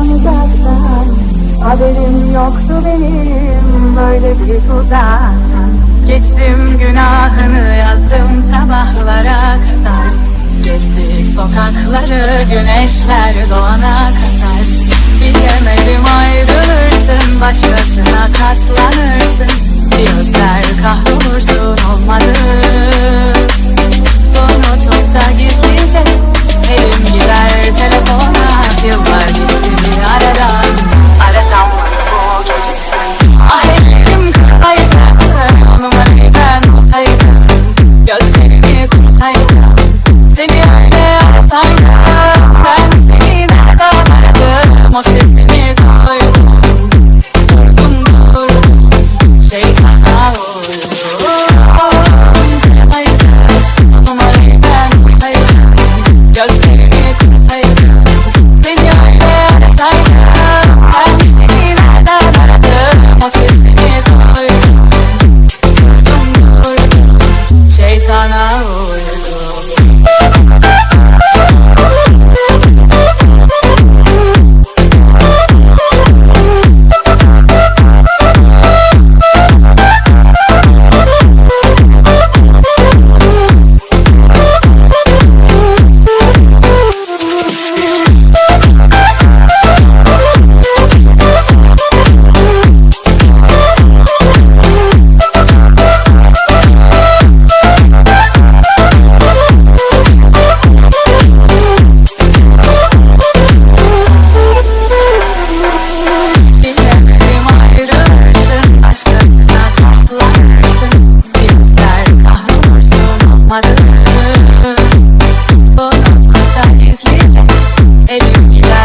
uzaktan uzaktan Haberim yoktu benim. Böyle bir tuzaktan Geçtim günahını yazdım sabahlara kadar. Gezdik sokakları güneşler doğana kadar. Bilemedim ayrılırsın başkasına katlanırsın. Özler kahrolursun olmadı and you